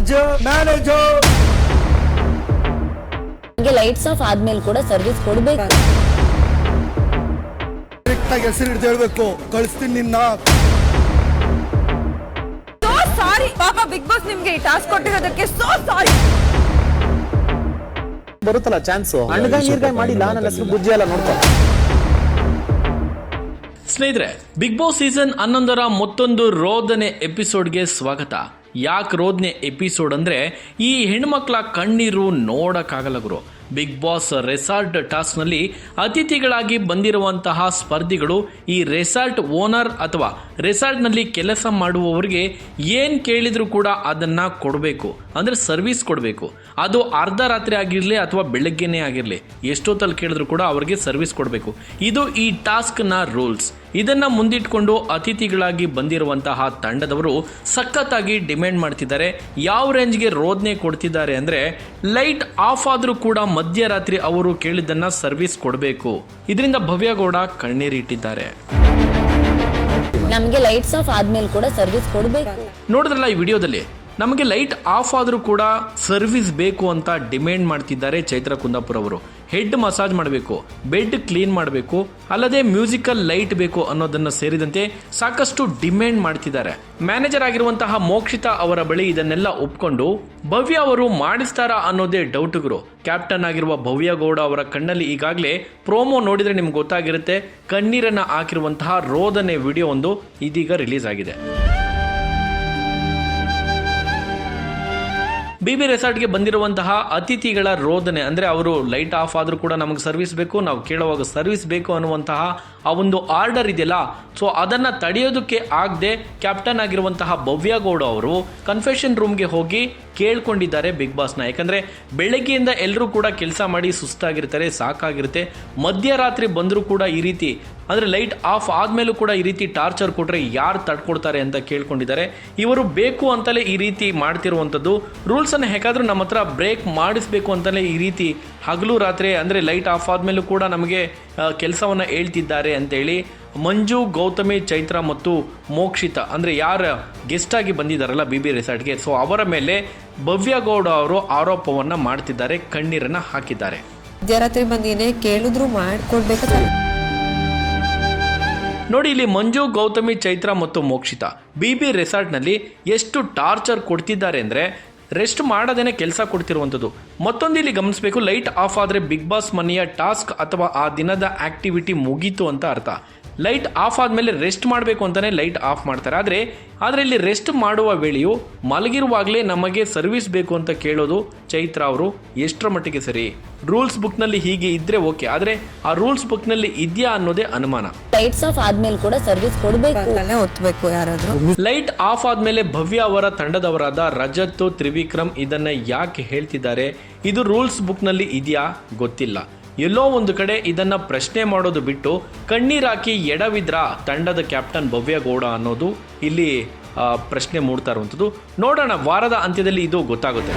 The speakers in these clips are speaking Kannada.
ಮ್ಯಾನೇಜರ್ ಲೈಟ್ಸ್ ಆಫ್ ಆದ್ಮೇಲೆ ಕೂಡ ಸರ್ವಿಸ್ ಕೊಡ್ಬೇಕು. ಕರೆಕ್ಟ್ ಆಗಿ ಹೆಸರು ಹಿಡಿದು ಹೇಳ್ಬೇಕು. ಕಳಿಸ್ತೀನಿ ನಿನ್ನ. ಸೋ ಸಾರಿ ಪಾಪ ಬಿಗ್ ಬಾಸ್ ನಿಮ್ಗೆ ಈ ಟಾಸ್ಕ್ ಕೊಟ್ಟಿರೋದಕ್ಕೆ ಸೋ ಸಾರಿ ಬರುತ್ತಲ್ಲ ಚಾನ್ಸ್ ಅಣ್ಣಗಾಯಿ ನೀರ್ಗಾಯಿ ಮಾಡಿಲ್ಲ ನನ್ನ ಹೆಸರು ಬುಜ್ಜಿ ಎಲ್ಲ ನೋಡ್ಕೊ. ಸ್ನೇಹಿತರೆ ಬಿಗ್ ಬಾಸ್ ಸೀಸನ್ ಹನ್ನೊಂದರ ಮತ್ತೊಂದು ರೋದನೆ ಎಪಿಸೋಡ್ಗೆ ಸ್ವಾಗತ. ಯಾಕೆ ರೋದ್ನೆ ಎಪಿಸೋಡ್ ಅಂದರೆ ಈ ಹೆಣ್ಮಕ್ಳ ಕಣ್ಣೀರು ನೋಡೋಕ್ಕಾಗಲ್ಲ ಗುರು. ಬಿಗ್ ಬಾಸ್ ರೆಸಾರ್ಟ್ ಟಾಸ್ಕ್ನಲ್ಲಿ ಅತಿಥಿಗಳಾಗಿ ಬಂದಿರುವಂತಹ ಸ್ಪರ್ಧಿಗಳು ಈ ರೆಸಾರ್ಟ್ ಓನರ್ ಅಥವಾ ರೆಸಾರ್ಟ್ನಲ್ಲಿ ಕೆಲಸ ಮಾಡುವವರಿಗೆ ಏನು ಕೇಳಿದರೂ ಕೂಡ ಅದನ್ನು ಕೊಡಬೇಕು. ಅಂದರೆ ಸರ್ವಿಸ್ ಕೊಡಬೇಕು. ಅದು ಅರ್ಧ ರಾತ್ರಿ ಆಗಿರಲಿ ಅಥವಾ ಬೆಳಗ್ಗೆನೇ ಆಗಿರಲಿ. ಎಷ್ಟೊತ್ತಲ್ಲಿ ಕೇಳಿದ್ರು ಕೂಡ ಅವರಿಗೆ ಸರ್ವಿಸ್ ಕೊಡಬೇಕು. ಇದು ಈ ಟಾಸ್ಕ್ನ ರೂಲ್ಸ್ ಇದನ್ನ ಮುಂದಿಟ್ಕೊಂಡು ಅತಿಥಿಗಳಾಗಿ ಬಂದಿರುವಂತಹ ತಂಡದವರು ಸಖತ್ತಾಗಿ ಡಿಮ್ಯಾಂಡ್ ಮಾಡ್ತಿದ್ದಾರೆ. ಯಾವ ರೇಂಜ್ಗೆ ರೋದನೆ ಕೊಡ್ತಿದ್ದಾರೆ ಅಂದ್ರೆ ಲೈಟ್ ಆಫ್ ಆದ್ರೂ ಕೂಡ ಮಧ್ಯರಾತ್ರಿ ಅವರು ಕೇಳಿದ್ದನ್ನು ಸರ್ವಿಸ್ ಕೊಡಬೇಕು. ಇದರಿಂದ ಭವ್ಯಗೌಡ ಕಣ್ಣೀರಿಟ್ಟಿದ್ದಾರೆ ನಮಗೆ ಲೈಟ್ಸ್ ಆಫ್ ಆದ್ಮೇಲೆ ಕೂಡ ಸರ್ವಿಸ್ ಕೊಡಬೇಕು. ನೋಡಿದ್ರಲ್ಲ ಈ ವಿಡಿಯೋದಲ್ಲಿ? ನಮಗೆ ಲೈಟ್ ಆಫ್ ಆದರೂ ಕೂಡ ಸರ್ವಿಸ್ ಬೇಕು ಅಂತ ಡಿಮ್ಯಾಂಡ್ ಮಾಡ್ತಿದ್ದಾರೆ ಚೈತ್ರ ಕುಂದಾಪುರ ಅವರು. ಹೆಡ್ ಮಸಾಜ್ ಮಾಡಬೇಕು, ಬೆಡ್ ಕ್ಲೀನ್ ಮಾಡಬೇಕು, ಅಲ್ಲದೆ ಮ್ಯೂಸಿಕಲ್ ಲೈಟ್ ಬೇಕು ಅನ್ನೋದನ್ನ ಸೇರಿದಂತೆ ಸಾಕಷ್ಟು ಡಿಮ್ಯಾಂಡ್ ಮಾಡ್ತಿದ್ದಾರೆ. ಮ್ಯಾನೇಜರ್ ಆಗಿರುವಂತಹ ಮೋಕ್ಷಿತಾ ಅವರ ಬಳಿ ಇದನ್ನೆಲ್ಲ ಒಪ್ಕೊಂಡು, ಭವ್ಯ ಅವರು ಮಾಡಿಸ್ತಾರಾ ಅನ್ನೋದೇ ಡೌಟ್ಗಳು ಕ್ಯಾಪ್ಟನ್ ಆಗಿರುವ ಭವ್ಯ ಗೌಡ ಅವರ ಕಣ್ಣಲ್ಲಿ ಈಗಾಗಲೇ ಪ್ರೋಮೋ ನೋಡಿದ್ರೆ ನಿಮ್ಗೆ ಗೊತ್ತಾಗಿರುತ್ತೆ, ಕಣ್ಣೀರನ್ನು ಹಾಕಿರುವಂತಹ ರೋದನೆ ವಿಡಿಯೋ ಒಂದು ಇದೀಗ ರಿಲೀಸ್ ಆಗಿದೆ. ಬಿಬಿ ರೆಸಾರ್ಟ್ಗೆ ಬಂದಿರುವಂತಹ ಅತಿಥಿಗಳ ರೋದನೆ, ಅಂದರೆ ಅವರು ಲೈಟ್ ಆಫ್ ಆದರೂ ಕೂಡ ನಮಗೆ ಸರ್ವಿಸ್ ಬೇಕು, ನಾವು ಕೇಳುವಾಗ ಸರ್ವಿಸ್ ಬೇಕು ಅನ್ನುವಂತಹ ಆ ಒಂದು ಆರ್ಡರ್ ಇದೆಯಲ್ಲ, ಸೊ ಅದನ್ನು ತಡೆಯೋದಕ್ಕೆ ಆಗದೆ ಕ್ಯಾಪ್ಟನ್ ಆಗಿರುವಂತಹ ಭವ್ಯ ಗೌಡ ಅವರು ಕನ್ಫೆಷನ್ ರೂಮ್ಗೆ ಹೋಗಿ ಕೇಳ್ಕೊಂಡಿದ್ದಾರೆ ಬಿಗ್ ಬಾಸ್ನ ಯಾಕಂದ್ರೆ ಬೆಳಗ್ಗೆಯಿಂದ ಎಲ್ಲರೂ ಕೂಡ ಕೆಲಸ ಮಾಡಿ ಸುಸ್ತಾಗಿರ್ತಾರೆ, ಸಾಕಾಗಿರುತ್ತೆ. ಮಧ್ಯರಾತ್ರಿ ಬಂದರೂ ಕೂಡ ಈ ರೀತಿ, ಅಂದರೆ ಲೈಟ್ ಆಫ್ ಆದಮೇಲೂ ಕೂಡ ಈ ರೀತಿ ಟಾರ್ಚರ್ ಕೊಟ್ಟರೆ ಯಾರು ತಡ್ಕೊಡ್ತಾರೆ ಅಂತ ಕೇಳ್ಕೊಂಡಿದ್ದಾರೆ. ಇವರು ಬೇಕು ಅಂತಲೇ ಈ ರೀತಿ ಮಾಡ್ತಿರುವಂಥದ್ದು. ರೂಲ್ಸನ್ನು ಹೇಗಾದರೂ ನಮ್ಮ ಹತ್ರ ಬ್ರೇಕ್ ಮಾಡಿಸ್ಬೇಕು ಅಂತಲೇ ಈ ರೀತಿ ಹಗಲು ರಾತ್ರಿ, ಅಂದರೆ ಲೈಟ್ ಆಫ್ ಆದಮೇಲೂ ಕೂಡ ನಮಗೆ ಕೆಲಸವನ್ನು ಹೇಳ್ತಿದ್ದಾರೆ ಅಂತೇಳಿ. ಮಂಜು ಗೌತಮಿ ಚೈತ್ರ ಮತ್ತು ಮೋಕ್ಷಿತ ಅಂದ್ರೆ ಯಾರ ಗೆಸ್ಟ್ ಆಗಿ ಬಂದಿದ್ದಾರಲ್ಲ ಬಿ ಬಿ ರೆಸಾರ್ಟ್ಗೆ ಸೊ ಅವರ ಮೇಲೆ ಭವ್ಯಗೌಡ ಅವರು ಆರೋಪವನ್ನ ಮಾಡ್ತಿದ್ದಾರೆ ಕಣ್ಣೀರನ್ನ ಹಾಕಿದ್ದಾರೆ. ಮಧ್ಯರಾತ್ರಿ ಬಂದಿನೇ ಕೇಳಿದ್ರು ಮಾಡ್ಕೊಡ್ಬೇಕು? ನೋಡಿ ಇಲ್ಲಿ ಮಂಜು ಗೌತಮಿ ಚೈತ್ರ ಮತ್ತು ಮೋಕ್ಷಿತ. ಬಿ ಬಿ ರೆಸಾರ್ಟ್ನಲ್ಲಿ ಎಷ್ಟು ಟಾರ್ಚರ್ ಕೊಡ್ತಿದ್ದಾರೆ ಅಂದರೆ ರೆಸ್ಟ್ ಮಾಡೋದೇನೆ ಕೆಲಸ ಕೊಡ್ತಿರುವಂಥದ್ದು. ಮತ್ತೊಂದು ಇಲ್ಲಿ ಗಮನಿಸಬೇಕು ಲೈಟ್ ಆಫ್ ಆದರೆ ಬಿಗ್ ಬಾಸ್ ಮನೆಯ ಟಾಸ್ಕ್ ಅಥವಾ ಆ ದಿನದ ಆಕ್ಟಿವಿಟಿ ಮುಗೀತು ಅಂತ ಅರ್ಥ. ಲೈಟ್ ಆಫ್ ಆದಮೇಲೆ ರೆಸ್ಟ್ ಮಾಡಬೇಕು ಅಂತಲೇ ಲೈಟ್ ಆಫ್ ಮಾಡ್ತಾರೆ. ಆದರೆ ಆದರೆ ಇಲ್ಲಿ ರೆಸ್ಟ್ ಮಾಡುವ ವೇಳೆಯು ಮಲಗಿರುವಾಗಲೇ ನಮಗೆ ಸರ್ವಿಸ್ ಬೇಕು ಅಂತ ಕೇಳೋದು ಚೈತ್ರ ಅವರು ಎಷ್ಟರ ಮಟ್ಟಿಗೆ ಸರಿ? ರೂಲ್ಸ್ ಬುಕ್ನಲ್ಲಿ ಹೀಗೆ ಇದ್ರೆ ಓಕೆ ಆದರೆ ಆ ರೂಲ್ಸ್ ಬುಕ್ನಲ್ಲಿ ಇದೆಯಾ ಅನ್ನೋದೇ ಅನುಮಾನ. ಲೈಟ್ಸ್ ಆಫ್ ಆದ್ಮೇಲೆ ಕೂಡ ಸರ್ವಿಸ್ ಕೊಡಬೇಕು. ಒತ್ತಬೇಕು ಯಾರಾದ್ರೂ. ಲೈಟ್ ಆಫ್ ಆದ್ಮೇಲೆ ಭವ್ಯ ಅವರ ತಂಡದವರಾದ ರಜತ್ ತ್ರಿವಿಕ್ರಮ್ ಇದನ್ನ ಯಾಕೆ ಹೇಳ್ತಿದ್ದಾರೆ? ಇದು ರೂಲ್ಸ್ ಬುಕ್ನಲ್ಲಿ ಇದೆಯಾ? ಗೊತ್ತಿಲ್ಲ. ಎಲ್ಲೋ ಒಂದು ಕಡೆ ಇದನ್ನ ಪ್ರಶ್ನೆ ಮಾಡೋದು ಬಿಟ್ಟು ಕಣ್ಣೀರಾಕಿ ಎಡವಿದ್ರ ತಂಡದ ಕ್ಯಾಪ್ಟನ್ ಭವ್ಯ ಗೌಡ ಅನ್ನೋದು ಇಲ್ಲಿ ಪ್ರಶ್ನೆ ಮೂಡ್ತಾ ಇರುವಂಥದ್ದು. ನೋಡೋಣ, ವಾರದ ಅಂತ್ಯದಲ್ಲಿ ಇದು ಗೊತ್ತಾಗುತ್ತೆ.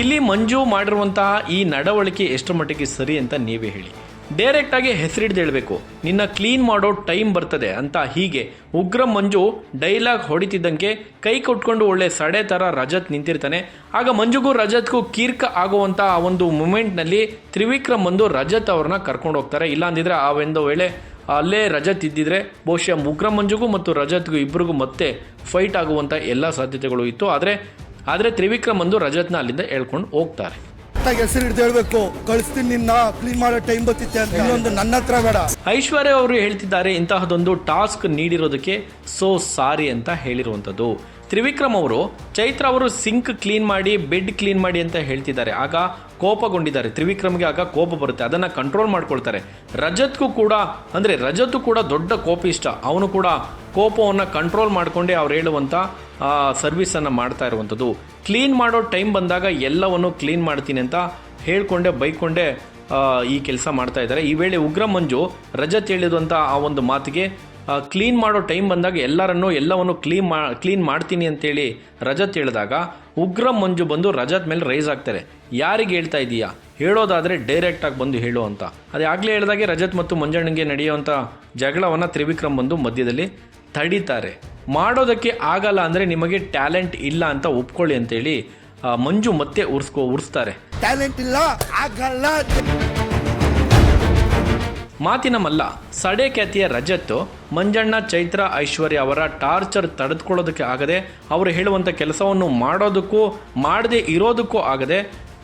ಇಲ್ಲಿ ಮಂಜು ಮಾಡಿರುವಂತಹ ಈ ನಡವಳಿಕೆ ಎಷ್ಟು ಮಟ್ಟಿಗೆ ಸರಿ ಅಂತ ನೀವೇ ಹೇಳಿ. ಡೈರೆಕ್ಟ್ ಆಗಿ ಹೆಸರಿಡ್ದು ಹೇಳಬೇಕು. ನಿನ್ನ ಕ್ಲೀನ್ ಮಾಡೋ ಟೈಮ್ ಬರ್ತದೆ ಅಂತ ಹೀಗೆ ಉಗ್ರ ಮಂಜು ಡೈಲಾಗ್ ಹೊಡಿತಿದ್ದಂಗೆ ಕೈ ಕೊಟ್ಕೊಂಡು ಒಳ್ಳೆ ಸಡೆ ಥರ ರಜತ್ ನಿಂತಿರ್ತಾನೆ. ಆಗ ಮಂಜುಗೂ ರಜತ್ಗೂ ಕೀರ್ಕ ಆಗುವಂಥ ಆ ಒಂದು ಮೂಮೆಂಟ್ನಲ್ಲಿ ತ್ರಿವಿಕ್ರಮ್ ಬಂದು ರಜತ್ ಅವ್ರನ್ನ ಕರ್ಕೊಂಡು ಹೋಗ್ತಾರೆ. ಇಲ್ಲ ಅಂದಿದ್ರೆ ಆ ಒಂದು ವೇಳೆ ಅಲ್ಲೇ ರಜತ್ ಇದ್ದಿದ್ರೆ ಬಹುಶಃ ಉಗ್ರ ಮಂಜುಗೂ ಮತ್ತು ರಜತ್ಗೂ ಇಬ್ಬರಿಗೂ ಮತ್ತೆ ಫೈಟ್ ಆಗುವಂಥ ಎಲ್ಲ ಸಾಧ್ಯತೆಗಳು ಇತ್ತು. ಆದರೆ ಆದರೆ ತ್ರಿವಿಕ್ರಮ್ ಬಂದು ರಜತ್ನ ಅಲ್ಲಿಂದ ಹೇಳ್ಕೊಂಡು ಹೋಗ್ತಾರೆ. ಹೆಸರು ಹಿಡಿದು ಹೇಳ್ಬೇಕು. ಕಳಿಸ್ತೀನಿ ನಿನ್ನ ಕ್ಲೀನ್ ಮಾಡೋ ಟೈಮ್ ಬತ್ತಿತ್ತೆ ಅಂತ. ಇನ್ನೊಂದು ನನ್ನ ಹತ್ರ ಬೇಡ. ಐಶ್ವರ್ಯ ಅವರು ಹೇಳ್ತಿದ್ದಾರೆ, ಇಂತಹದೊಂದು ಟಾಸ್ಕ್ ನೀಡಿರೋದಕ್ಕೆ ಸೋ ಸಾರಿ ಅಂತ ಹೇಳಿರುವಂಥದ್ದು. ತ್ರಿವಿಕ್ರಮ್ ಅವರು, ಚೈತ್ರ ಅವರು ಸಿಂಕ್ ಕ್ಲೀನ್ ಮಾಡಿ, ಬೆಡ್ ಕ್ಲೀನ್ ಮಾಡಿ ಅಂತ ಹೇಳ್ತಿದ್ದಾರೆ. ಆಗ ಕೋಪಗೊಂಡಿದ್ದಾರೆ. ತ್ರಿವಿಕ್ರಮ್ಗೆ ಆಗ ಕೋಪ ಬರುತ್ತೆ. ಅದನ್ನು ಕಂಟ್ರೋಲ್ ಮಾಡ್ಕೊಳ್ತಾರೆ. ರಜತ್ಗೂ ಕೂಡ, ಅಂದರೆ ರಜತ್ ಕೂಡ ದೊಡ್ಡ ಕೋಪಿಷ್ಟ ಅವನು ಕೂಡ ಕೋಪವನ್ನು ಕಂಟ್ರೋಲ್ ಮಾಡಿಕೊಂಡೇ ಅವ್ರು ಹೇಳುವಂಥ ಸರ್ವಿಸನ್ನು ಮಾಡ್ತಾ ಇರುವಂಥದ್ದು. ಕ್ಲೀನ್ ಮಾಡೋ ಟೈಮ್ ಬಂದಾಗ ಎಲ್ಲವನ್ನು ಕ್ಲೀನ್ ಮಾಡ್ತೀನಿ ಅಂತ ಹೇಳ್ಕೊಂಡೆ, ಬೈಕೊಂಡೆ ಈ ಕೆಲಸ ಮಾಡ್ತಾ ಇದ್ದಾರೆ. ಈ ವೇಳೆ ಉಗ್ರ ಮಂಜು ರಜತ್ ಹೇಳಿದಂಥ ಆ ಒಂದು ಮಾತಿಗೆ ಕ್ಲೀನ್ ಮಾಡೋ ಟೈಮ್ ಬಂದಾಗ ಎಲ್ಲರನ್ನು ಎಲ್ಲವನ್ನು ಕ್ಲೀನ್ ಮಾ ಕ್ಲೀನ್ ಮಾಡ್ತೀನಿ ಅಂತೇಳಿ ರಜತ್ ಹೇಳಿದಾಗ ಉಗ್ರ ಮಂಜು ಬಂದು ರಜತ್ ಮೇಲೆ ರೈಸ್ ಆಗ್ತಾರೆ. ಯಾರಿಗೆ ಹೇಳ್ತಾ ಇದೀಯಾ? ಹೇಳೋದಾದರೆ ಡೈರೆಕ್ಟಾಗಿ ಬಂದು ಹೇಳು ಅಂತ. ಅದೇ ಆಗಲೇ ಹೇಳಿದಾಗೆ ರಜತ್ ಮತ್ತು ಮಂಜಣ್ಣಗೆ ನಡೆಯುವಂಥ ಜಗಳವನ್ನು ತ್ರಿವಿಕ್ರಮ್ ಬಂದು ಮಧ್ಯದಲ್ಲಿ ತಡೀತಾರೆ. ಮಾಡೋದಕ್ಕೆ ಆಗಲ್ಲ ಅಂದರೆ ನಿಮಗೆ ಟ್ಯಾಲೆಂಟ್ ಇಲ್ಲ ಅಂತ ಒಪ್ಕೊಳ್ಳಿ ಅಂತೇಳಿ ಮಂಜು ಮತ್ತೆ ಉರ್ಸ್ಕೊ ಉರ್ಸ್ತಾರೆ. ಟ್ಯಾಲೆಂಟ್ ಇಲ್ಲ ಆಗಲ್ಲ. ಮಾತಿನ ಮಲ್ಲ ಸಡೆ ಖ್ಯಾತಿಯ ರಜತ್ ಮಂಜಣ್ಣ ಚೈತ್ರ ಐಶ್ವರ್ಯ ಅವರ ಟಾರ್ಚರ್ ತಡೆದುಕೊಳ್ಳೋದಕ್ಕೆ ಆಗದೆ ಅವರು ಹೇಳುವಂಥ ಕೆಲಸವನ್ನು ಮಾಡೋದಕ್ಕೂ ಮಾಡದೆ ಇರೋದಕ್ಕೂ ಆಗದೆ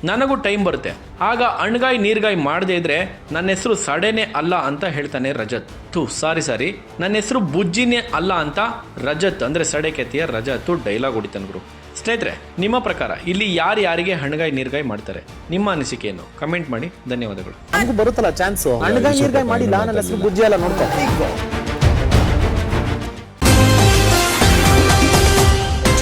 ನನಗೂ ಟೈಮ್ ಬರುತ್ತೆ. ಆಗ ಅಣ್ಗಾಯಿ ನೀರ್ಗಾಯಿ ಮಾಡದೇ ಇದ್ರೆ ನನ್ನ ಹೆಸರು ಸಡೆನೇ ಅಲ್ಲ ಅಂತ ಹೇಳ್ತಾನೆ ರಜತ್. ಥೂ, ಸಾರಿ ಸಾರಿ. ನನ್ನ ಹೆಸರು ಬುಜ್ಜಿನೇ ಅಲ್ಲ ಅಂತ ರಜತ್, ಅಂದರೆ ಸಡೆ ಕೆತ್ತಿಯ ರಜತ್ ಡೈಲಾಗ್ ಹೊಡಿತಾನೆ ಗುರು. ಸ್ನೇಹಿತರೆ, ನಿಮ್ಮ ಪ್ರಕಾರ ಇಲ್ಲಿ ಯಾರು ಯಾರಿಗೆ ಹಣ್ಗಾಯಿ ನೀರ್ಗಾಯಿ ಮಾಡ್ತಾರೆ? ನಿಮ್ಮ ಅನಿಸಿಕೆಯನ್ನು ಕಮೆಂಟ್ ಮಾಡಿ. ಧನ್ಯವಾದಗಳು. ಬರುತ್ತಲ್ಲ ಚಾನ್ಸ್. ಅಣ್ಣಗಾಯಿ ನೀರ್ಗಾಯಿ ಮಾಡಿಲ್ಲ, ನನ್ನ ಹೆಸರು ಬುಜ್ಜಿ ಅಲ್ಲ ನೋಡ್ಕೊ.